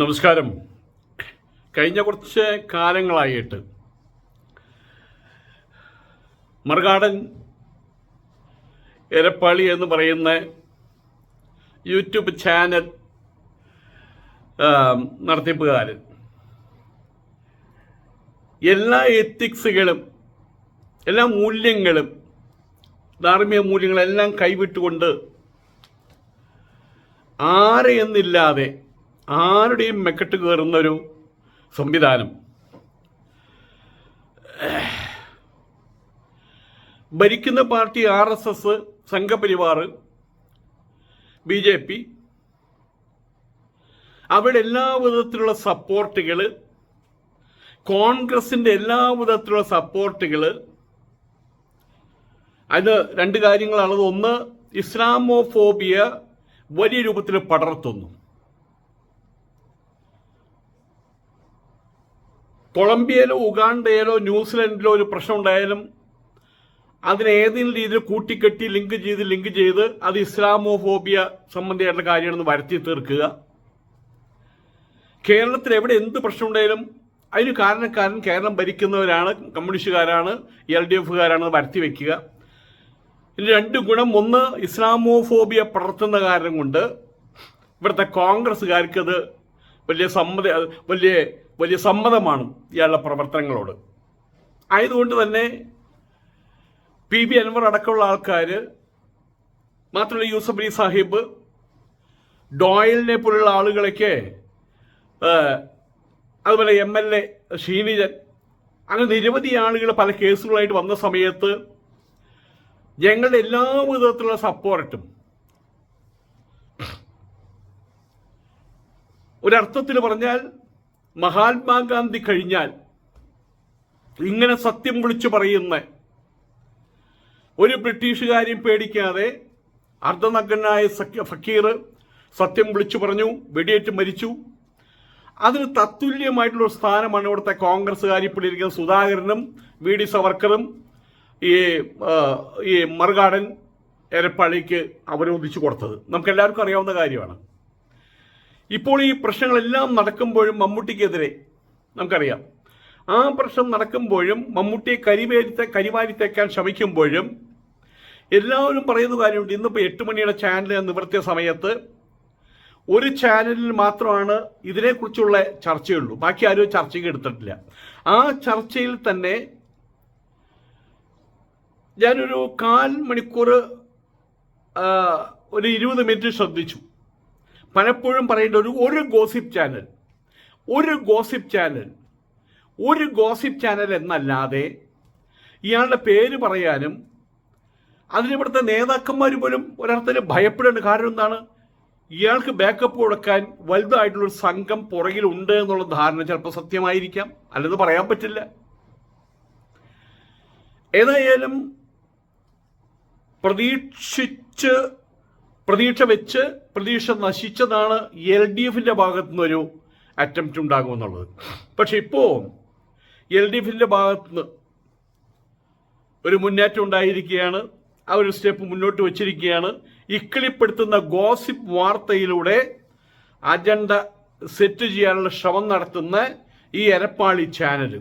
നമസ്കാരം. കഴിഞ്ഞ കുറച്ച് കാലങ്ങളായിട്ട് മറുകാടൻ എരപ്പാളി എന്ന് പറയുന്ന യൂട്യൂബ് ചാനൽ നടത്തിപ്പുകാരൻ. എല്ലാ എത്തിക്സുകളും എല്ലാ മൂല്യങ്ങളും ധാർമ്മിക മൂല്യങ്ങളെല്ലാം കൈവിട്ടുകൊണ്ട് ആരെ എന്നില്ലാതെ ആരുടെയും മെക്കെട്ട് കയറുന്നൊരു സംവിധാനം. ഭരിക്കുന്ന party R S S Sangh Parivar B J P അവരുടെ എല്ലാ വിധത്തിലുള്ള സപ്പോർട്ടുകൾ കോൺഗ്രസിന്റെ എല്ലാ വിധത്തിലുള്ള സപ്പോർട്ടുകൾ. അത് രണ്ട് കാര്യങ്ങളാണത് ഒന്ന് ഇസ്ലാമോഫോബിയ വലിയ രൂപത്തിൽ പടർത്തുന്നു. കൊളംബിയയിലോ ഉഗാണ്ടയിലോ ന്യൂസിലൻഡിലോ ഒരു പ്രശ്നം ഉണ്ടായാലും അതിനെ ഏതെങ്കിലും രീതിയിൽ കൂട്ടിക്കെട്ടി ലിങ്ക് ചെയ്ത് ലിങ്ക് ചെയ്ത് അത് ഇസ്ലാമോഫോബിയ സംബന്ധിയായിട്ടുള്ള കാര്യമാണെന്ന് വരുത്തി തീർക്കുക. കേരളത്തിൽ എവിടെ എന്ത് പ്രശ്നമുണ്ടായാലും അതിന് കാരണക്കാരൻ കേരളം ഭരിക്കുന്നവരാണ് കമ്മ്യൂണിസ്റ്റുകാരാണ് എൽ ഡി എഫുകാരാണെന്ന് വരുത്തി വയ്ക്കുക ഇതിന് രണ്ട് ഗുണം. ഒന്ന് ഇസ്ലാമോഫോബിയ പടർത്തുന്ന കാരണം കൊണ്ട് ഇവിടുത്തെ കോൺഗ്രസ്സുകാർക്കത് വലിയ സമ്മതി വലിയ വലിയ സമ്മതമാണ് ഇയാളുടെ പ്രവർത്തനങ്ങളോട്. ആയതുകൊണ്ട് തന്നെ പി ബി അൻവർ അടക്കമുള്ള ആൾക്കാർ മാത്രമല്ല യൂസഫ് അലി സാഹിബ് ഡോയലിനെ പോലുള്ള ആളുകളൊക്കെ അതുപോലെ എം എൽ എ ഷീനിജൻ അങ്ങനെ നിരവധി ആളുകൾ പല കേസുകളായിട്ട് വന്ന സമയത്ത് ഞങ്ങളുടെ എല്ലാ വിധത്തിലുള്ള സപ്പോർട്ടും ഒരർത്ഥത്തിൽ പറഞ്ഞാൽ മഹാത്മാഗാന്ധി കഴിഞ്ഞാൽ ഇങ്ങനെ സത്യം വിളിച്ചു പറയുന്ന ഒരു ബ്രിട്ടീഷുകാരെയും പേടിക്കാതെ അർദ്ധനഗ്നായ സഖ്യ ഫക്കീർ സത്യം വിളിച്ചു പറഞ്ഞു വെടിയേറ്റ് മരിച്ചു. അതിന് തത്തുല്യമായിട്ടുള്ള സ്ഥാനമാണ് ഇവിടുത്തെ കോൺഗ്രസ്സുകാർ ഇപ്പോൾ സുധാകരനും വി ഡി സവർക്കറും ഈ ഈ മറുകാടൻ എരപ്പാളിക്ക് അവരോധിച്ചു കൊടുത്തത്. നമുക്ക് എല്ലാവർക്കും അറിയാവുന്ന കാര്യമാണ്. ഇപ്പോൾ ഈ പ്രശ്നങ്ങളെല്ലാം നടക്കുമ്പോഴും മമ്മൂട്ടിക്കെതിരെ നമുക്കറിയാം. ആ പ്രശ്നം നടക്കുമ്പോഴും മമ്മൂട്ടിയെ കരിവേരിത്തെ കരിവാരിത്തേക്കാൻ ശ്രമിക്കുമ്പോഴും എല്ലാവരും പറയുന്ന കാര്യമുണ്ട്. ഇന്നിപ്പോൾ എട്ട് മണിയുടെ ചാനൽ നിവർത്തിയ സമയത്ത് ഒരു ചാനലിൽ മാത്രമാണ് ഇതിനെക്കുറിച്ചുള്ള ചർച്ചയുള്ളൂ. ബാക്കി ആരും ചർച്ചയ്ക്ക് എടുത്തിട്ടില്ല. ആ ചർച്ചയിൽ തന്നെ ഞാനൊരു കാൽ മണിക്കൂർ ഒരു ഇരുപത് മിനിറ്റ് ശ്രദ്ധിച്ചു. പലപ്പോഴും പറയേണ്ട ഒരു ഒരു ഗോസിപ്പ് ചാനൽ ഒരു ഗോസിപ്പ് ചാനൽ ഒരു ഗോസിപ്പ് ചാനൽ എന്നല്ലാതെ ഇയാളുടെ പേര് പറയാനും അതിനിവിടുത്തെ നേതാക്കന്മാർ പോലും ഒരർത്ഥത്തിൽ ഭയപ്പെടേണ്ട കാരണം എന്താണ്? ഇയാൾക്ക് ബാക്കപ്പ് കൊടുക്കാൻ വലുതായിട്ടുള്ളൊരു സംഘം പുറകിലുണ്ട് എന്നുള്ള ധാരണ ചിലപ്പോൾ സത്യമായിരിക്കാം. അല്ലെന്ന് പറയാൻ പറ്റില്ല. ഏതായാലും പ്രതീക്ഷിച്ച് പ്രതീക്ഷ വെച്ച് പ്രതീക്ഷ നശിച്ചതാണ് എൽ ഡി എഫിന്റെ ഭാഗത്തു നിന്നൊരു അറ്റംപ്റ്റ് ഉണ്ടാകുമെന്നുള്ളത്. പക്ഷെ ഇപ്പോൾ എൽ ഡി എഫിന്റെ ഭാഗത്തു നിന്ന് ഒരു മുന്നേറ്റം ഉണ്ടായിരിക്കുകയാണ്. ആ ഒരു സ്റ്റെപ്പ് മുന്നോട്ട് വച്ചിരിക്കുകയാണ്. ഇക്കിളിപ്പെടുത്തുന്ന ഗോസിപ്പ് വാർത്തയിലൂടെ അജണ്ട സെറ്റ് ചെയ്യാനുള്ള ശ്രമം നടത്തുന്ന ഈ എരപ്പാളി ചാനൽ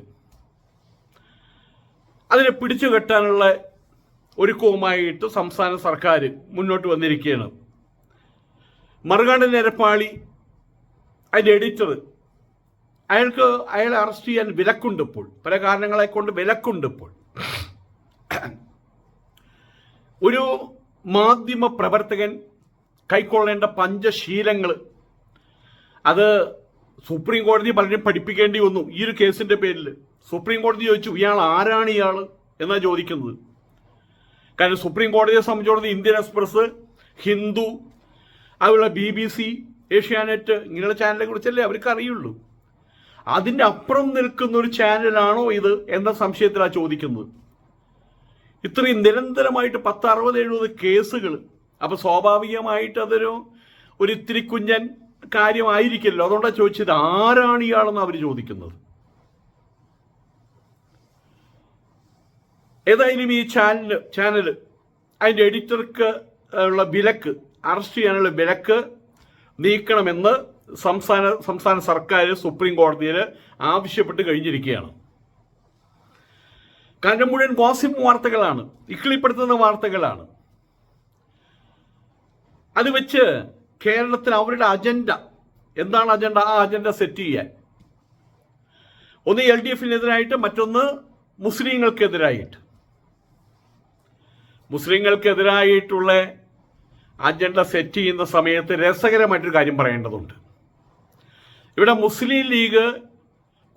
അതിനെ പിടിച്ചു കെട്ടാനുള്ള ഒരുക്കവുമായിട്ട് സംസ്ഥാന സർക്കാർ മുന്നോട്ട് വന്നിരിക്കുകയാണ്. മറുകാട് നേരപ്പാളി അതിന്റെ എഡിറ്റർ അയാൾക്ക് അയാളെ അറസ്റ്റ് ചെയ്യാൻ വിലക്കുണ്ട് ഇപ്പോൾ പല കാരണങ്ങളെ കൊണ്ട് വിലക്കുണ്ട് ഇപ്പോൾ ഒരു മാധ്യമ പ്രവർത്തകൻ കൈക്കൊള്ളേണ്ട പഞ്ചശീലങ്ങൾ അത് സുപ്രീം കോടതി പലരും പഠിപ്പിക്കേണ്ടി വന്നു. ഈ ഒരു കേസിന്റെ പേരിൽ സുപ്രീം കോടതി ചോദിച്ചു ഇയാൾ ആരാണ് ഇയാൾ എന്നാണ് ചോദിക്കുന്നത്. കാരണം സുപ്രീം കോടതിയെ സംബന്ധിച്ചിടത്തോളം ഇന്ത്യൻ എക്സ്പ്രസ് ഹിന്ദു അതുപോലെ ബി ബി സി ഏഷ്യാനെറ്റ് ഇങ്ങനെയുള്ള ചാനലിനെ കുറിച്ചല്ലേ അവർക്ക് അറിയുള്ളൂ. അതിന്റെ അപ്പുറം നിൽക്കുന്ന ഒരു ചാനലാണോ ഇത് എന്ന സംശയത്തിലാണ് ചോദിക്കുന്നത്. ഇത്രയും നിരന്തരമായിട്ട് പത്ത് അറുപത് എഴുപത് കേസുകൾ. അപ്പോൾ സ്വാഭാവികമായിട്ട് അതൊരു ഒരു ഇത്തിരി കുഞ്ഞൻ കാര്യമായിരിക്കല്ലോ അതുകൊണ്ടാണ് ചോദിച്ചത് ആരാണ് ഇയാളെന്ന് അവർ ചോദിക്കുന്നത്? ഏതായാലും ഈ ചാനൽ ചാനൽ അതിന്റെ എഡിറ്റർക്ക് ഉള്ള വിലക്ക് അറസ്റ്റ് ചെയ്യാനുള്ള വിലക്ക് നീക്കണമെന്ന് സംസ്ഥാന സംസ്ഥാന സർക്കാർ സുപ്രീം കോടതിയിൽ ആവശ്യപ്പെട്ട് കഴിഞ്ഞിരിക്കുകയാണ്. കാരണം മുഴുവൻ ഗോസിപ്പ് വാർത്തകളാണ് ഇക്കിളിപ്പെടുത്തുന്ന വാർത്തകളാണ്. അത് വെച്ച് കേരളത്തിൽ അവരുടെ അജണ്ട എന്താണ് അജണ്ട ആ അജണ്ട സെറ്റ് ചെയ്യാൻ. ഒന്ന് എൽ ഡി എഫിനെതിരായിട്ട് മറ്റൊന്ന് മുസ്ലിങ്ങൾക്കെതിരായിട്ട്. മുസ്ലിങ്ങൾക്കെതിരായിട്ടുള്ള അജണ്ട സെറ്റ് ചെയ്യുന്ന സമയത്ത് രസകരമായിട്ടൊരു കാര്യം പറയേണ്ടതുണ്ട്. ഇവിടെ Muslim League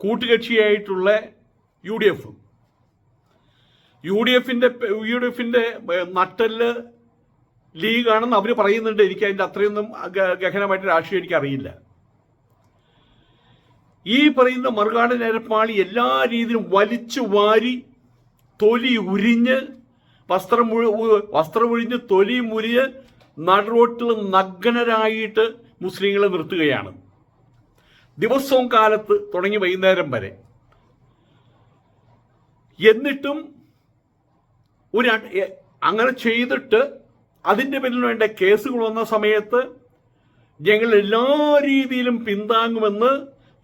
കൂട്ടുകക്ഷിയായിട്ടുള്ള U D F. U D എഫിന്റെ യു ഡി എഫിന്റെ നട്ടൽ ലീഗാണെന്ന് അവർ പറയുന്നുണ്ട്. എനിക്ക് അതിന്റെ അത്രയൊന്നും ഗഹനമായിട്ട് രാഷ്ട്രീയം എനിക്കറിയില്ല ഈ പറയുന്ന മറുകാട് നേരപ്പാളി എല്ലാ രീതിയിലും വലിച്ചു വാരി തൊലി ഉരിഞ്ഞ് വസ്ത്രം മുഴു ഉ- വസ്ത്രം ഉഴിഞ്ഞ് തൊലി മുരിഞ്ഞ് നടുറോട്ടിൽ നഗ്നരായിട്ട് മുസ്ലിങ്ങളെ നിർത്തുകയാണ്. ദിവസവും കാലത്ത് തുടങ്ങി വൈകുന്നേരം വരെ. എന്നിട്ടും ഒരു അങ്ങനെ ചെയ്തിട്ട് അതിന്റെ പേരിൽ വേണ്ട കേസുകൾ വന്ന സമയത്ത് ഞങ്ങൾ എല്ലാ രീതിയിലും പിന്താങ്ങുമെന്ന്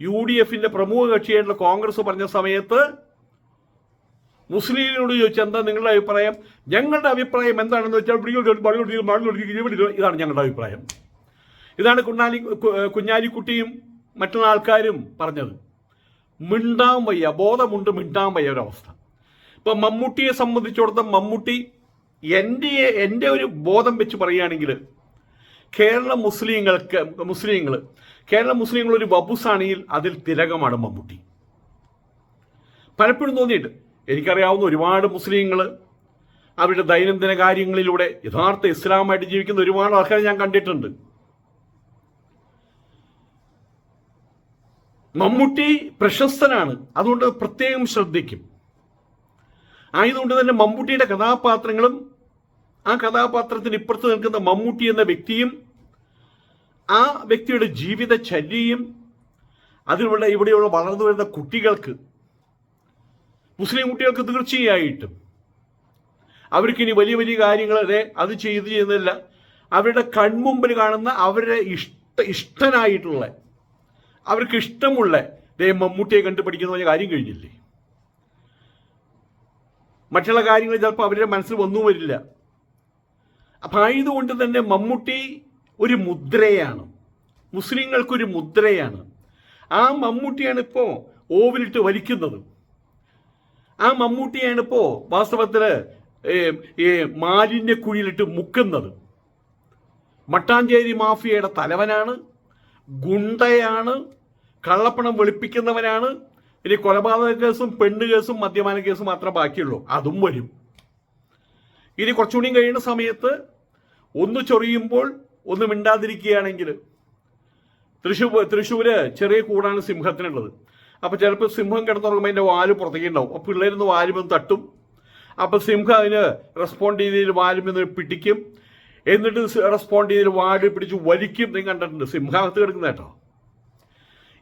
യു ഡി എഫിന്റെ പ്രമുഖ കക്ഷിയായിട്ടുള്ള കോൺഗ്രസ് പറഞ്ഞ സമയത്ത് മുസ്ലിമിനോട് ചോദിച്ചാൽ എന്താ നിങ്ങളുടെ അഭിപ്രായം? ഞങ്ങളുടെ അഭിപ്രായം എന്താണെന്ന് വെച്ചാൽ. ഇതാണ് ഞങ്ങളുടെ അഭിപ്രായം. ഇതാണ് കുഞ്ഞാലി കുഞ്ഞാലിക്കുട്ടിയും മറ്റുള്ള ആൾക്കാരും പറഞ്ഞത്. മിണ്ടാൻ വയ്യ ബോധമുണ്ട് മിണ്ടാൻ വയ്യ ഒരവസ്ഥ. ഇപ്പൊ മമ്മൂട്ടിയെ സംബന്ധിച്ചിടത്തോളം മമ്മൂട്ടി എന്റെ എന്റെ ഒരു ബോധം വെച്ച് പറയുകയാണെങ്കിൽ കേരള മുസ്ലിങ്ങൾക്ക് മുസ്ലിങ്ങൾ കേരള മുസ്ലിങ്ങൾ ഒരു വബുസാണിയിൽ അതിൽ തിലകമാണ് മമ്മൂട്ടി. പലപ്പോഴും തോന്നിയിട്ട് എനിക്കറിയാവുന്ന ഒരുപാട് മുസ്ലിങ്ങൾ അവരുടെ ദൈനംദിന കാര്യങ്ങളിലൂടെ യഥാർത്ഥ ഇസ്ലാമായിട്ട് ജീവിക്കുന്ന ഒരുപാട് ആൾക്കാരെ ഞാൻ കണ്ടിട്ടുണ്ട്. മമ്മൂട്ടി പ്രശസ്തനാണ്. അതുകൊണ്ട് പ്രത്യേകം ശ്രദ്ധിക്കും. ആയതുകൊണ്ട് തന്നെ മമ്മൂട്ടിയുടെ കഥാപാത്രങ്ങളും ആ കഥാപാത്രത്തിന് ഇപ്പുറത്ത് നിൽക്കുന്ന മമ്മൂട്ടി എന്ന വ്യക്തിയും ആ വ്യക്തിയുടെ ജീവിതചര്യയും അതിലുള്ള ഇവിടെയുള്ള വളർന്നു വരുന്ന കുട്ടികൾക്ക് മുസ്ലിം കുട്ടികൾക്ക് തീർച്ചയായിട്ടും അവർക്ക് ഇനി വലിയ വലിയ കാര്യങ്ങൾ അത് ചെയ്തു ചെയ്യുന്നില്ല അവരുടെ കൺമുമ്പിൽ കാണുന്ന അവരുടെ ഇഷ്ട ഇഷ്ടനായിട്ടുള്ള അവർക്ക് ഇഷ്ടമുള്ള ദേ മമ്മൂട്ടിയെ കണ്ടു പഠിക്കുന്ന പറഞ്ഞ കാര്യം കഴിഞ്ഞില്ലേ? മറ്റുള്ള കാര്യങ്ങൾ ചിലപ്പോൾ അവരുടെ മനസ്സിൽ വന്നു വരില്ല. അപ്പം ആയതുകൊണ്ട് തന്നെ മമ്മൂട്ടി ഒരു മുദ്രയാണ്. മുസ്ലിങ്ങൾക്കൊരു മുദ്രയാണ്. ആ മമ്മൂട്ടിയാണ് ഇപ്പോൾ ഓവിലിട്ട് വലിക്കുന്നത്. ആ മമ്മൂട്ടിയാണ് ഇപ്പോൾ വാസ്തവത്തിൽ ഈ മാലിന്യക്കുഴിയിലിട്ട് മുക്കുന്നത്. മട്ടാഞ്ചേരി മാഫിയയുടെ തലവനാണ് ഗുണ്ടയാണ് കള്ളപ്പണം വെളുപ്പിക്കുന്നവനാണ്. ഇനി കൊലപാതക കേസും പെണ്ണ് കേസും മദ്യപാന കേസും മാത്രം ബാക്കിയുള്ളൂ. അതും വരും. ഇനി കുറച്ചുകൂടി കഴിയുന്ന സമയത്ത് ഒന്ന് ചൊറിയുമ്പോൾ ഒന്ന് മിണ്ടാതിരിക്കുകയാണെങ്കിൽ തൃശ്ശൂർ തൃശ്ശൂര് ചെറിയ കൂടാണ് സിംഹത്തിനുള്ളത്. അപ്പോൾ ചിലപ്പോൾ സിംഹം കിടന്നുറങ്ങുമ്പോൾ അതിന്റെ വാൽ പുറത്തേക്ക് ഉണ്ടാവും. അപ്പോൾ പിള്ളേരൊന്ന് വാലുമെന്ന് തട്ടും. അപ്പോൾ സിംഹം അതിന് റെസ്പോണ്ട് ചെയ്തതിൽ വാലുമെന്ന് പിടിക്കും. എന്നിട്ട് റെസ്പോണ്ട് ചെയ്തതിൽ വാൽ പിടിച്ച് വലിക്കും. നിങ്ങൾ കണ്ടിട്ടുണ്ട് സിംഹാകത്ത് കിടക്കുന്ന കേട്ടോ.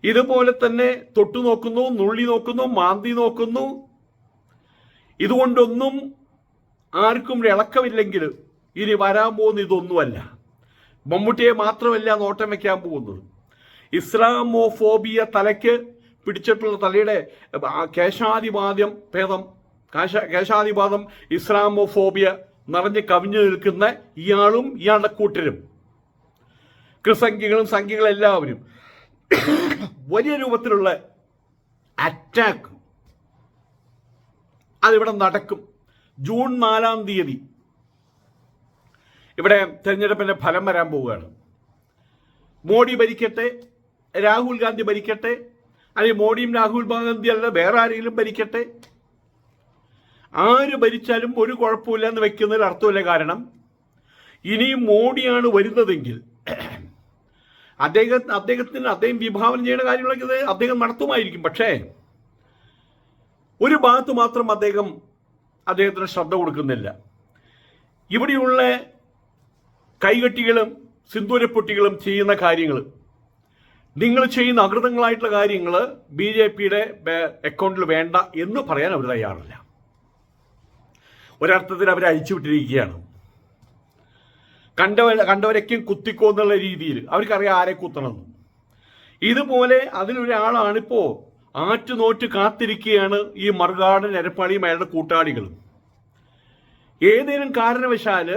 ഇതുപോലെ തന്നെ തൊട്ടു നോക്കുന്നു നുള്ളി നോക്കുന്നു മാന്തി നോക്കുന്നു. ഇതുകൊണ്ടൊന്നും ആർക്കും ഇളക്കമില്ലെങ്കിൽ ഇനി വരാൻ പോകുന്ന ഇതൊന്നുമല്ല. മമ്മൂട്ടിയെ മാത്രമല്ല നോട്ടം വയ്ക്കാൻ പോകുന്നത്. ഇസ്ലാമോഫോബിയ തലയ്ക്ക് പിടിച്ചിട്ടുള്ള തലയുടെ കേശാധിപാദ്യം ഭേദം കാശ കേശാധിപാദം ഇസ്ലാമോഫോബിയ നിറഞ്ഞ് കവിഞ്ഞു നിൽക്കുന്ന ഇയാളും ഇയാളുടെ കൂട്ടരും. ക്രിസംഖ്യകളും സംഖ്യകളും എല്ലാവരും വലിയ രൂപത്തിലുള്ള അറ്റാക്ക് അതിവിടെ നടക്കും. ജൂൺ നാലാം തീയതി ഇവിടെ തെരഞ്ഞെടുപ്പിന്റെ ഫലം വരാൻ പോവുകയാണ്. മോഡി ഭരിക്കട്ടെ രാഹുൽ ഗാന്ധി ഭരിക്കട്ടെ അല്ലെങ്കിൽ മോഡിയും രാഹുൽ ഗാന്ധി അല്ല വേറെ ആരെങ്കിലും ഭരിക്കട്ടെ? ആര് ഭരിച്ചാലും ഒരു കുഴപ്പമില്ല എന്ന് വെക്കുന്നതിൽ അർത്ഥമില്ല. കാരണം ഇനിയും മോഡിയാണ് വരുന്നതെങ്കിൽ അദ്ദേഹം അദ്ദേഹത്തിന് അദ്ദേഹം വിഭാവനം ചെയ്യുന്ന കാര്യങ്ങളൊക്കെ അദ്ദേഹം നടത്തുമായിരിക്കും. പക്ഷേ ഒരു ഭാഗത്ത് മാത്രം അദ്ദേഹം അദ്ദേഹത്തിന് ശ്രദ്ധ കൊടുക്കുന്നില്ല. ഇവിടെയുള്ള കൈകെട്ടികളും സിന്ദൂരപ്പൊട്ടികളും ചെയ്യുന്ന കാര്യങ്ങൾ നിങ്ങൾ ചെയ്യുന്ന അകൃതങ്ങളായിട്ടുള്ള കാര്യങ്ങൾ ബി ജെ പിയുടെ അക്കൗണ്ടിൽ വേണ്ട എന്ന് പറയാൻ അവർ തയ്യാറില്ല. ഒരർത്ഥത്തിൽ അവരെ അഴിച്ചുവിട്ടിരിക്കുകയാണ് കണ്ടവ കണ്ടവരൊക്കെയും കുത്തിക്കോ എന്നുള്ള രീതിയിൽ അവർക്കറിയാം ആരെ കുത്തണമെന്ന്. ഇതുപോലെ അതിലൊരാളാണിപ്പോ ആറ്റുനോറ്റ് കാത്തിരിക്കുകയാണ് ഈ മറുകാടൻ എരപ്പാളിയും അയാളുടെ കൂട്ടാളികളും. ഏതെങ്കിലും കാരണവശാൽ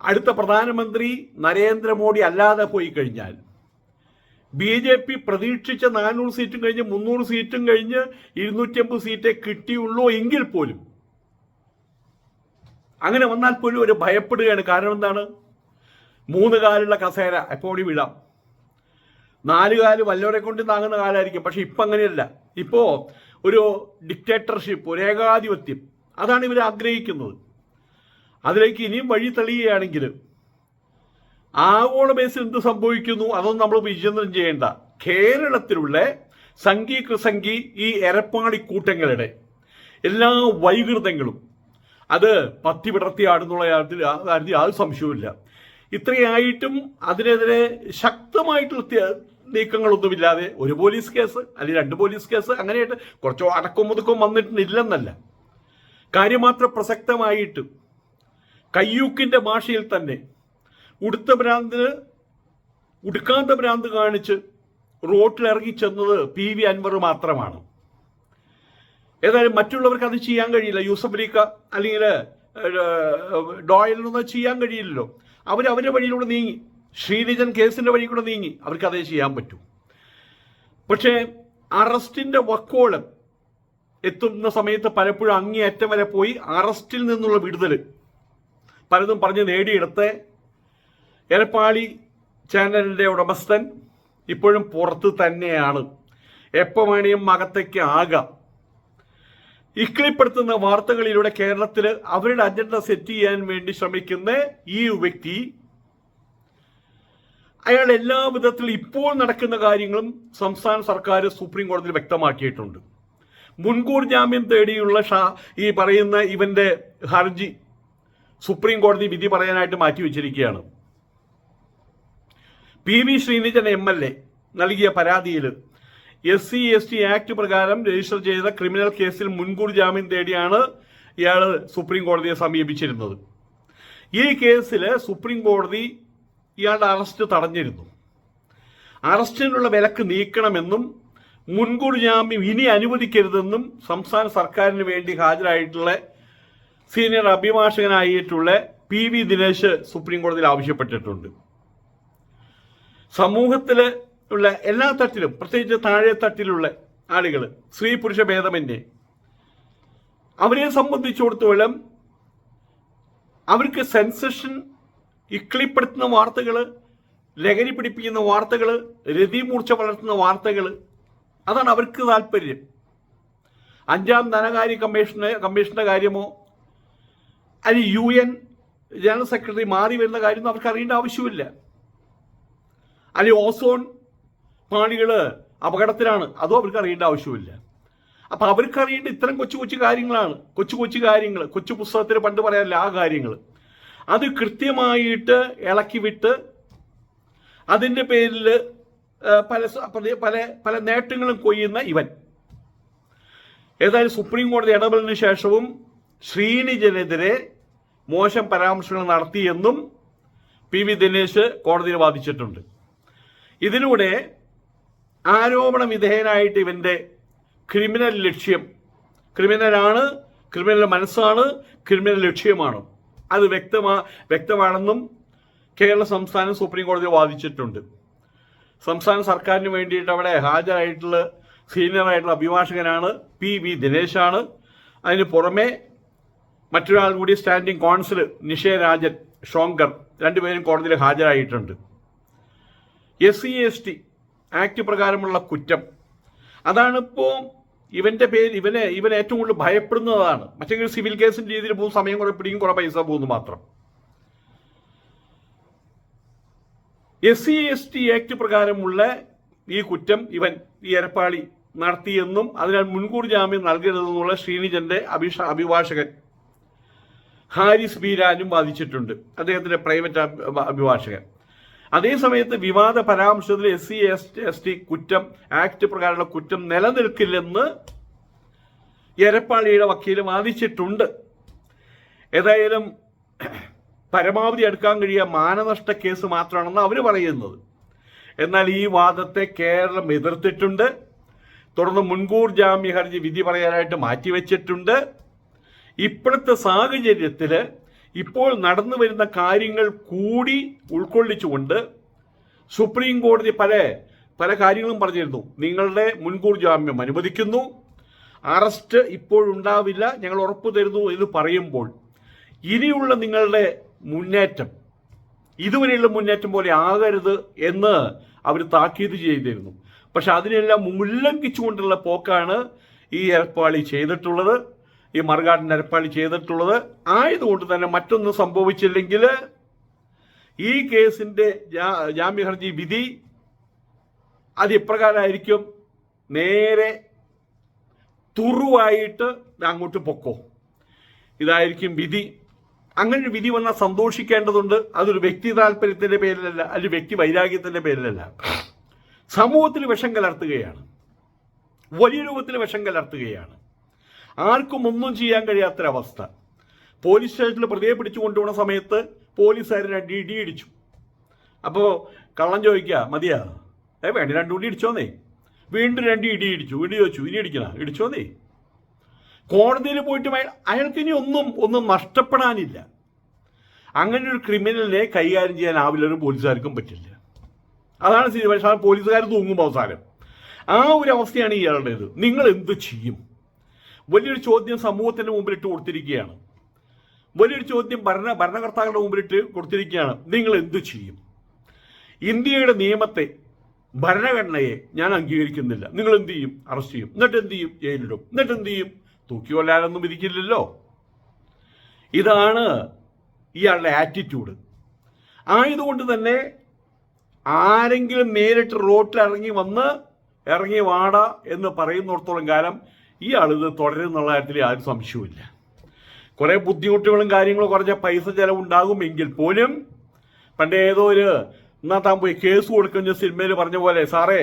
അടുത്ത പ്രധാനമന്ത്രി നരേന്ദ്രമോദി അല്ലാതെ പോയി കഴിഞ്ഞാൽ ബി ജെ പി പ്രതീക്ഷിച്ച നാനൂറ് സീറ്റും കഴിഞ്ഞ് മുന്നൂറ് സീറ്റും കഴിഞ്ഞ് ഇരുന്നൂറ്റമ്പത് സീറ്റേ കിട്ടിയുള്ളൂ എങ്കിൽ പോലും. അങ്ങനെ വന്നാൽ പോലും ഒരു ഭയപ്പെടുകയാണ്. കാരണം എന്താണ്? മൂന്ന് കാലുള്ള കസേര എപ്പോഴും വിടാം? നാല് കാൽ വല്ലവരെ കൊണ്ട് താങ്ങുന്ന കാലമായിരിക്കും പക്ഷെ ഇപ്പം അങ്ങനെയല്ല. ഇപ്പോൾ ഒരു ഡിക്റ്റേറ്റർഷിപ്പ് ഒരു ഏകാധിപത്യം. അതാണ് ഇവർ ആഗ്രഹിക്കുന്നത്. അതിലേക്ക് ഇനിയും വഴി തെളിയുകയാണെങ്കിൽ ആഗോള ബേസിൽ എന്ത് സംഭവിക്കുന്നു? അതൊന്നും നമ്മൾ വിചിന്തനം ചെയ്യേണ്ട. കേരളത്തിലുള്ള സംഘി കൃസംഗി ഈ എരപ്പാടി കൂട്ടങ്ങളുടെ എല്ലാ വൈകൃതങ്ങളും അത് പത്തി വിടർത്തിയാടുന്നുള്ള കാര്യത്തിൽ കാര്യത്തിൽ യാതൊരു സംശയവുമില്ല. ഇത്രയായിട്ടും അതിനെതിരെ ശക്തമായിട്ടുള്ള നീക്കങ്ങളൊന്നുമില്ലാതെ ഒരു പോലീസ് കേസ് അല്ലെങ്കിൽ രണ്ട് പോലീസ് കേസ് അങ്ങനെയായിട്ട് കുറച്ചോ അടക്കം മുതക്കും വന്നിട്ടില്ലെന്നല്ല. കാര്യം മാത്രം പ്രസക്തമായിട്ട് കയ്യൂക്കിന്റെ ഭാഷയിൽ തന്നെ ഉടുത്ത ഭ്രാന്തിന് ഉടുക്കാത്ത ഭ്രാന്ത് കാണിച്ച് റോട്ടിൽ ഇറങ്ങി ചെന്നത് പി വി അൻവർ മാത്രമാണ്. ഏതായാലും മറ്റുള്ളവർക്ക് അത് ചെയ്യാൻ കഴിയില്ല. യൂസഫ് അലിക്ക അല്ലെങ്കിൽ ഡോയലിനൊന്നും ചെയ്യാൻ കഴിയില്ലല്ലോ. അവർ അവരുടെ വഴിയിലൂടെ നീങ്ങി. ശ്രീനിജൻ കേസിന്റെ വഴി കൂടെ നീങ്ങി. അവർക്ക് അതേ ചെയ്യാൻ പറ്റൂ. പക്ഷേ അറസ്റ്റിന്റെ വക്കോളം എത്തുന്ന സമയത്ത് പലപ്പോഴും അങ്ങേയറ്റം വരെ പോയി അറസ്റ്റിൽ നിന്നുള്ള വിടുതൽ പലതും പറഞ്ഞ് നേടിയെടുത്ത് എരപ്പാളി ചാനലിന്റെ ഉടമസ്ഥൻ ഇപ്പോഴും പുറത്ത് തന്നെയാണ്. എപ്പോൾ വേണിയും അകത്തേക്ക് ആകാം. ഇക്കിളിപ്പെടുത്തുന്ന വാർത്തകളിലൂടെ കേരളത്തിൽ അവരുടെ അജണ്ട സെറ്റ് ചെയ്യാൻ വേണ്ടി ശ്രമിക്കുന്ന ഈ വ്യക്തി അയാൾ എല്ലാ വിധത്തിലും ഇപ്പോൾ നടക്കുന്ന കാര്യങ്ങളും സംസ്ഥാന സർക്കാർ സുപ്രീം കോടതിയിൽ വ്യക്തമാക്കിയിട്ടുണ്ട്. മുൻകൂർ ജാമ്യം തേടിയുള്ള ഷാ ഈ പറയുന്ന ഇവന്റെ ഹർജി സുപ്രീം കോടതി വിധി പറയാനായിട്ട് മാറ്റിവെച്ചിരിക്കുകയാണ്. P V Sreenijin M L A നൽകിയ പരാതിയിൽ S C S T act പ്രകാരം രജിസ്റ്റർ ചെയ്ത ക്രിമിനൽ കേസിൽ മുൻകൂർ ജാമ്യം തേടിയാണ് ഇയാൾ സുപ്രീം കോടതിയെ സമീപിച്ചിരുന്നത്. ഈ കേസിൽ സുപ്രീം കോടതി ഇയാളുടെ അറസ്റ്റ് തടഞ്ഞിരുന്നു. അറസ്റ്റിനുള്ള വിലക്ക് നീക്കണമെന്നും മുൻകൂർ ജാമ്യം ഇനി അനുവദിക്കരുതെന്നും സംസ്ഥാന സർക്കാരിന് വേണ്ടി ഹാജരായിട്ടുള്ള സീനിയർ അഭിഭാഷകനായിട്ടുള്ള പി വി ദിനേശ് സുപ്രീം കോടതിയിൽ ആവശ്യപ്പെട്ടിട്ടുണ്ട്. സമൂഹത്തിൽ ഉള്ള എല്ലാ തട്ടിലും പ്രത്യേകിച്ച് താഴെ തട്ടിലുള്ള ആളുകൾ സ്ത്രീ പുരുഷ ഭേദമന്യേ അവരെ സംബന്ധിച്ചിടത്തോളം അവർക്ക് സെൻസേഷൻ ഇക്കിളിപ്പെടുത്തുന്ന വാർത്തകൾ ലഹരി പിടിപ്പിക്കുന്ന വാർത്തകൾ രതിമൂർച്ച വളർത്തുന്ന വാർത്തകൾ അതാണ് അവർക്ക് താല്പര്യം. അഞ്ചാം ധനകാര്യ കമ്മീഷന് കമ്മീഷന്റെ കാര്യമോ അല്ലെങ്കിൽ യു എൻ ജനറൽ സെക്രട്ടറി മാറി വരുന്ന കാര്യമൊന്നും അവർക്ക് അറിയേണ്ട ആവശ്യമില്ല. അല്ലെങ്കിൽ ഓസോൺ പാണികൾ അപകടത്തിലാണ്. അതോ അവർക്ക് അറിയേണ്ട ആവശ്യമില്ല. അപ്പൊ അവർക്ക് അറിയേണ്ട ഇത്തരം കൊച്ചു കൊച്ചു കാര്യങ്ങളാണ്. കൊച്ചു കൊച്ചു കാര്യങ്ങൾ കൊച്ചു പുസ്തകത്തിൽ പണ്ട് പറയാറില്ല ആ കാര്യങ്ങൾ അത് കൃത്യമായിട്ട് ഇളക്കി വിട്ട് അതിന്റെ പേരിൽ പല- പല പല നേട്ടങ്ങളും കൊയ്യുന്ന ഇവൻ. ഏതായാലും സുപ്രീം കോടതി ഇടപെടലിന് ശേഷവും ശ്രീനിജനെതിരെ മോശം പരാമർശങ്ങൾ നടത്തിയെന്നും പി വി ദിനേശ് കോടതിയിൽ വാദിച്ചിട്ടുണ്ട്. ഇതിലൂടെ ആരോപണ വിധേയനായിട്ട് ഇവന്റെ ക്രിമിനൽ ലക്ഷ്യം ക്രിമിനലാണ് ക്രിമിനൽ മനസ്സാണ് ക്രിമിനൽ ലക്ഷ്യമാണ്. അത് വ്യക്തമാ വ്യക്തമാണെന്നും കേരള സംസ്ഥാന സുപ്രീം കോടതി വാദിച്ചിട്ടുണ്ട്. സംസ്ഥാന സർക്കാരിന് വേണ്ടിയിട്ട് അവിടെ ഹാജരായിട്ടുള്ള സീനിയറായിട്ടുള്ള അഭിഭാഷകനാണ് പി വി ദിനേശാണ്. അതിന് പുറമെ മറ്റൊരാൾ കൂടി സ്റ്റാൻഡിംഗ് കോൺസിൽ നിഷയരാജൻ ഷോങ്കർ രണ്ടുപേരും കോടതിയിൽ ഹാജരായിട്ടുണ്ട്. S C S T act പ്രകാരമുള്ള കുറ്റം. അതാണിപ്പോൾ ഇവന്റെ പേര് ഇവനെ ഇവൻ ഏറ്റവും കൂടുതൽ ഭയപ്പെടുന്നതാണ്. മറ്റെങ്കിൽ സിവിൽ കേസിന്റെ രീതിയിൽ പോകും സമയം കുറെ പിടിക്കും കുറെ പൈസ പോകുന്നു മാത്രം. S C S T act പ്രകാരമുള്ള ഈ കുറ്റം ഇവൻ ഈ എരപ്പാളി നടത്തിയെന്നും അതിനാൽ മുൻകൂർ ജാമ്യം നൽകരുതെന്നുള്ള ശ്രീനിജന്റെ അഭിഷ അഭിഭാഷകൻ ഹാരിസ് ബീരാനും വാദിച്ചിട്ടുണ്ട്. അദ്ദേഹത്തിന്റെ പ്രൈവറ്റ് അഭി- അഭിഭാഷകൻ. അതേസമയത്ത് വിവാദ പരാമർശത്തിൽ S C S T S T കുറ്റം ആക്ട് പ്രകാരമുള്ള കുറ്റം നിലനിൽക്കില്ലെന്ന് എരപ്പാളിയുടെ വക്കീൽ വാദിച്ചിട്ടുണ്ട്. ഏതായാലും പരമാവധി എടുക്കാൻ കഴിയുക മാനനഷ്ട കേസ് മാത്രമാണെന്ന് അവർ പറയുന്നത്. എന്നാൽ ഈ വാദത്തെ കേരളം എതിർത്തിട്ടുണ്ട്. തുടർന്ന് മുൻകൂർ ജാമ്യ ഹർജി വിധി പറയാനായിട്ട് മാറ്റിവെച്ചിട്ടുണ്ട്. ഇപ്പോഴത്തെ സാഹചര്യത്തിൽ ഇപ്പോൾ നടന്നു വരുന്ന കാര്യങ്ങൾ കൂടി ഉൾക്കൊള്ളിച്ചുകൊണ്ട് സുപ്രീം കോടതി പല പല കാര്യങ്ങളും പറഞ്ഞിരുന്നു. നിങ്ങളുടെ മുൻകൂർ ജാമ്യം അനുവദിക്കുന്നു. അറസ്റ്റ് ഇപ്പോഴുണ്ടാവില്ല ഞങ്ങൾ ഉറപ്പു തരുന്നു എന്ന് പറയുമ്പോൾ ഇനിയുള്ള നിങ്ങളുടെ മുന്നേറ്റം ഇതുവരെയുള്ള മുന്നേറ്റം പോലെ ആകരുത് എന്ന് അവർ താക്കീത് ചെയ്തിരുന്നു. പക്ഷെ അതിനെല്ലാം ഉല്ലംഘിച്ചുകൊണ്ടുള്ള പോക്കാണ് ഈ എടപ്പാളി ചെയ്തിട്ടുള്ളത്. ഈ മറുകാട് നരപ്പാളി ചെയ്തിട്ടുള്ളത്. ആയതുകൊണ്ട് തന്നെ മറ്റൊന്നും സംഭവിച്ചില്ലെങ്കിൽ ഈ കേസിന്റെ ജാമ്യ ഹർജി വിധി അത് ഇപ്രകാരമായിരിക്കും നേരെ തുറുവായിട്ട് അങ്ങോട്ട് പൊക്കോ. ഇതായിരിക്കും വിധി. അങ്ങനെ വിധി വന്നാൽ സന്തോഷിക്കേണ്ടതുണ്ട്. അതൊരു വ്യക്തി താല്പര്യത്തിന്റെ പേരിലല്ല അല്ലെങ്കിൽ വ്യക്തി വൈരാഗ്യത്തിന്റെ പേരിലല്ല. സമൂഹത്തിൽ വിഷം കലർത്തുകയാണ്. വലിയ രൂപത്തിൽ വിഷം കലർത്തുകയാണ്. ആർക്കും ഒന്നും ചെയ്യാൻ കഴിയാത്ത അവസ്ഥ പോലീസ് സ്റ്റേഷനിൽ പ്രതിയെ പിടിച്ചു കൊണ്ടുപോകുന്ന സമയത്ത് പോലീസുകാർ രണ്ട് ഇടി ഇടിച്ചു. അപ്പോൾ കള്ളം ചോദിക്കുക മതിയാ? ഏ വേണ്ട രണ്ടു കൂടി ഇടിച്ചോന്നേ. വീണ്ടും രണ്ട് ഇടി ഇടിച്ചു. ഇടി ചോദിച്ചു ഇനി ഇടിക്കണ? ഇടിച്ചോന്നേ? കോടതിയിൽ പോയിട്ട് അയാൾ- അയാൾക്ക് ഇനി ഒന്നും ഒന്നും നഷ്ടപ്പെടാനില്ല. അങ്ങനെ ഒരു ക്രിമിനലിനെ കൈകാര്യം ചെയ്യാനാവില്ല ഒരു പോലീസുകാർക്കും പറ്റില്ല. അതാണ് സ്ഥിതി. പക്ഷേ പോലീസുകാർ തൂങ്ങും അവസാനം. ആ ഒരു അവസ്ഥയാണ് ഇയാളുടേത്. നിങ്ങൾ എന്ത് ചെയ്യും? വലിയൊരു ചോദ്യം സമൂഹത്തിന്റെ മുമ്പിൽ ഇട്ട് കൊടുത്തിരിക്കുകയാണ്. വലിയൊരു ചോദ്യം ഭരണ ഭരണകർത്താക്കളുടെ മുമ്പിലിട്ട് കൊടുത്തിരിക്കുകയാണ്. നിങ്ങൾ എന്തു ചെയ്യും? ഇന്ത്യയുടെ നിയമത്തെ ഭരണഘടനയെ ഞാൻ അംഗീകരിക്കുന്നില്ല. നിങ്ങൾ എന്ത് ചെയ്യും? അറസ്റ്റ് ചെയ്യും. എന്നിട്ട് എന്ത് ചെയ്യും? ജയിലിടും എന്നിട്ട് എന്ത് ചെയ്യും? തൂക്കി കൊല്ലാനൊന്നും വിധിക്കില്ലല്ലോ. ഇതാണ് ഇയാളുടെ ആറ്റിറ്റ്യൂഡ് ആയതുകൊണ്ട് തന്നെ ആരെങ്കിലും നേരിട്ട് റോട്ടിൽ ഇറങ്ങി വന്ന് ഇറങ്ങി വാടാ എന്ന് പറയുന്നിടത്തോളം കാലം ഇയാൾ ഇത് തുടരുന്നുള്ള കാര്യത്തിൽ യാതൊരു സംശയവുമില്ല. കുറേ ബുദ്ധിമുട്ടുകളും കാര്യങ്ങളും കുറച്ച് പൈസ ചെലവുണ്ടാകുമെങ്കിൽ പോലും പണ്ട് ഏതോ ഒരു എന്നാ താൻ പോയി കേസ് കൊടുക്കുന്ന സിനിമയിൽ പറഞ്ഞ പോലെ സാറേ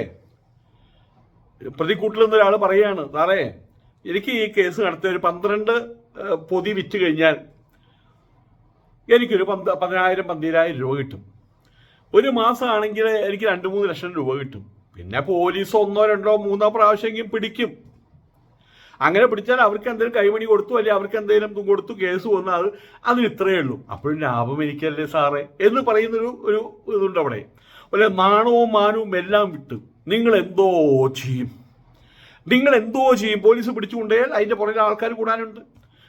പ്രതിക്കൂട്ടിൽ നിന്ന് ഒരാൾ പറയാണ് സാറേ എനിക്ക് ഈ കേസ് നടത്തിയ ഒരു പന്ത്രണ്ട് പൊതി വിറ്റ് കഴിഞ്ഞാൽ എനിക്കൊരു പന്ത് പതിനായിരം പന്തിരായിരം രൂപ കിട്ടും. ഒരു മാസമാണെങ്കിൽ എനിക്ക് രണ്ട് മൂന്ന് ലക്ഷം രൂപ കിട്ടും. പിന്നെ പോലീസ് ഒന്നോ രണ്ടോ മൂന്നോ പ്രാവശ്യമെങ്കിലും പിടിക്കും. അങ്ങനെ പിടിച്ചാൽ അവർക്ക് എന്തെങ്കിലും കൈമണി കൊടുത്തു അല്ലെങ്കിൽ അവർക്ക് എന്തെങ്കിലും കൊടുത്തു കേസ് വന്നു അത് ഇത്രയേ ഉള്ളൂ. അപ്പോഴും ലാഭം എനിക്കല്ലേ സാറേ? എന്ന് പറയുന്നൊരു ഒരു ഇതുണ്ട് അവിടെ. അല്ലെ നാണവും മാനവും എല്ലാം വിട്ട് നിങ്ങൾ എന്തോ ചെയ്യും? നിങ്ങൾ എന്തോ ചെയ്യും? പോലീസ് പിടിച്ചുകൊണ്ടേൽ അതിന്റെ പുറകിൽ ആൾക്കാർ കൂടാനുണ്ട്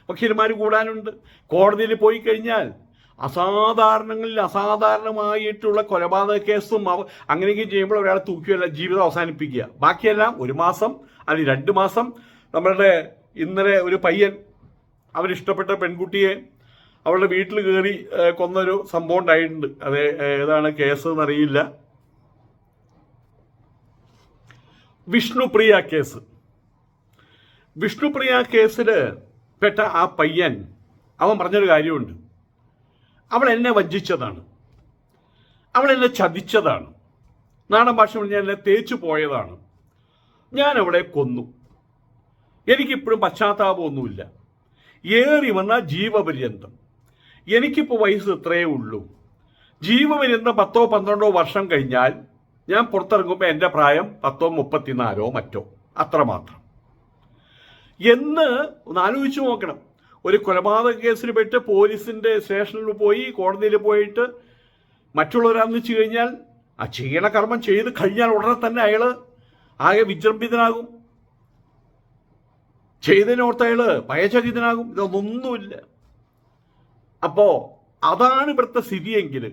വക്കീലന്മാർ കൂടാനുണ്ട്. കോടതിയിൽ പോയി കഴിഞ്ഞാൽ അസാധാരണങ്ങളിൽ അസാധാരണമായിട്ടുള്ള കൊലപാതക കേസും അങ്ങനെയൊക്കെ ചെയ്യുമ്പോൾ ഒരാളെ തൂക്കിയല്ല ജീവിതം അവസാനിപ്പിക്കുക. ബാക്കിയെല്ലാം ഒരു മാസം അല്ലെങ്കിൽ രണ്ട് മാസം നമ്മളുടെ ഇന്നലെ ഒരു പയ്യൻ അവരിഷ്ടപ്പെട്ട പെൺകുട്ടിയെ അവളുടെ വീട്ടിൽ കയറി കൊന്നൊരു സംഭവം ഉണ്ടായിട്ടുണ്ട്. അത് ഏതാണ് കേസ് എന്നറിയില്ല. വിഷ്ണുപ്രിയ കേസ്. വിഷ്ണുപ്രിയ കേസിൽ പെട്ട ആ പയ്യൻ അവൻ പറഞ്ഞൊരു കാര്യമുണ്ട്. അവൾ എന്നെ വഞ്ചിച്ചതാണ്. അവൾ എന്നെ ചതിച്ചതാണ്. നാടൻ ഭാഷ പറഞ്ഞാൽ എന്നെ തേച്ചു പോയതാണ്. ഞാൻ അവളെ കൊന്നു. എനിക്കിപ്പോഴും പശ്ചാത്താപമൊന്നുമില്ല. ഏറി വന്ന ജീവപര്യന്തം. എനിക്കിപ്പോൾ വയസ്സ് ഇത്രയേ ഉള്ളൂ. ജീവപര്യന്തം പത്തോ പന്ത്രണ്ടോ വർഷം കഴിഞ്ഞാൽ ഞാൻ പുറത്തിറങ്ങുമ്പോൾ എന്റെ പ്രായം പത്തോ മുപ്പത്തിനാലോ മറ്റോ. അത്രമാത്രം എന്ന് ഒന്ന് ആലോചിച്ച് നോക്കണം. ഒരു കൊലപാതക കേസിൽ പെട്ട് പോലീസിന്റെ സ്റ്റേഷനിൽ പോയി കോടതിയിൽ പോയിട്ട് മറ്റുള്ളവരാന്ന് വെച്ച് കഴിഞ്ഞാൽ ആ ചെയ്യണ കർമ്മം ചെയ്ത് കഴിഞ്ഞാൽ ഉടനെ തന്നെ അയാൾ ആകെ വിജൃംഭിതനാകും. ചെയ്തതിനോർത്ത് പയചരിതനാകും ഇതൊന്നൊന്നുമില്ല അപ്പോ അതാണ് ഇവിടുത്തെ സ്ഥിതിയെങ്കിൽ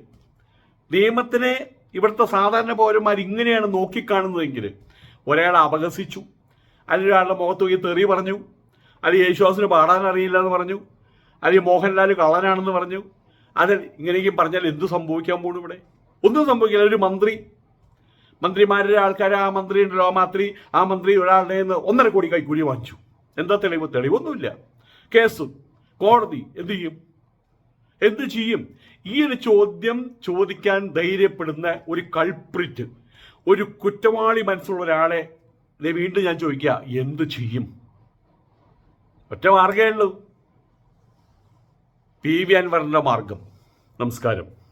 നിയമത്തിനെ ഇവിടുത്തെ സാധാരണ പൗരന്മാർ ഇങ്ങനെയാണ് നോക്കിക്കാണുന്നതെങ്കിൽ ഒരാളെ അപഹസിച്ചു. അല്ലെങ്കിൽ ഒരാളുടെ മുഖത്ത് പോയി തെറി പറഞ്ഞു. അല്ലെങ്കിൽ യേശുദാസിന് പാടാൻ അറിയില്ല എന്ന് പറഞ്ഞു. അല്ലെങ്കിൽ മോഹൻലാൽ കള്ളനാണെന്ന് പറഞ്ഞു. അത് ഇങ്ങനെയൊക്കെയും പറഞ്ഞാൽ എന്ത് സംഭവിക്കാൻ പോകും ഇവിടെ? ഒന്നും സംഭവിക്കില്ല. ഒരു മന്ത്രി. മന്ത്രിമാരുടെ ആൾക്കാർ ആ മന്ത്രി ഉണ്ടല്ലോ ആ മന്ത്രി ആ മന്ത്രി ഒരാളുടെ ഒന്നര കോടി കൈക്കൂലി വാങ്ങിച്ചു. എന്താ തെളിവ്? തെളിവൊന്നുമില്ല. കേസ് കോടതി എന്ത് ചെയ്യും? എന്ത് ചെയ്യും? ഈ ഒരു ചോദ്യം ചോദിക്കാൻ ധൈര്യപ്പെടുന്ന ഒരു കൾപ്രിറ്റ് ഒരു കുറ്റവാളി മനസ്സുള്ള ഒരാളെ വീണ്ടും ഞാൻ ചോദിക്കുക എന്ത് ചെയ്യും? ഒറ്റ മാർഗമേ ഉള്ളൂ. പി വി അൻവറിന്റെ മാർഗം നമസ്കാരം.